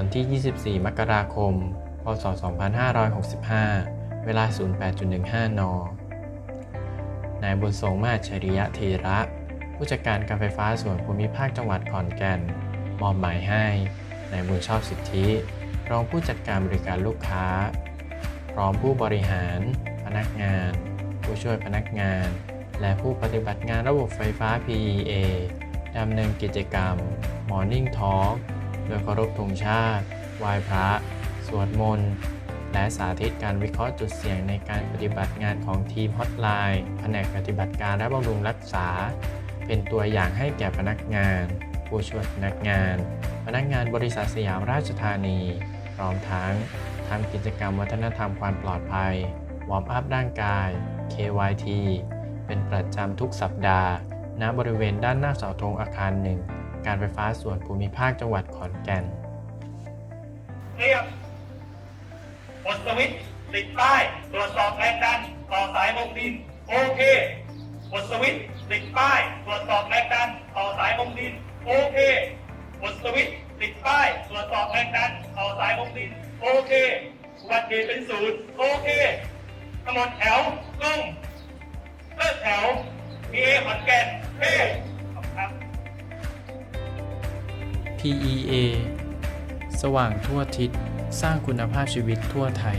วันที่ 24 มกราคม พศ 2565 เวลา 08.15 น นายบุญทรงมาชริยะเทระ ผู้จัดการการไฟฟ้าส่วนภูมิภาคจังหวัดขอนแก่น มอบหมายให้ นายบุญชอบสิทธิ รองผู้จัดการบริการลูกค้า พร้อมผู้บริหาร พนักงาน ผู้ช่วยพนักงาน และผู้ปฏิบัติงานระบบไฟฟ้า PEA ดำเนินกิจกรรม Morning Talk โดยเคารพธงชาติ ไหว้พระ สวดมนต์ และสาธิตการวิเคราะห์จุดเสี่ยงในการปฏิบัติงานของทีมฮอตไลน์ แผนกปฏิบัติการและบำรุงรักษา เป็นตัวอย่างให้แก่พนักงาน ผู้ช่วยพนักงาน พนักงานบริษัทสยามราชธานี พร้อมทั้งทำกิจกรรมวัฒนธรรมความปลอดภัย วอร์มอัพร่างกาย KYT เป็นประจำทุกสัปดาห์ ณ บริเวณด้านหน้าเสาธงอาคารหนึ่ง การไฟฟ้าส่วนภูมิภาคจังหวัดขอนแก่น เรียบกดสวิตช์ติดป้ายตรวจสอบแรงดันต่อสายลงดิน โอเคกดสวิตช์ติดป้ายตรวจสอบแรงดันต่อสายลงดิน โอเคกดสวิตช์ติดป้ายตรวจสอบแรงดันต่อสายลงดิน โอเคอุบัติเหตุเป็นศูนย์โอเคทั้งหมดแถวลงเลิกแถวมีเอขอนแก่นเฮ้ PEA สว่างทั่วทิศ สร้างคุณภาพชีวิตทั่วไทย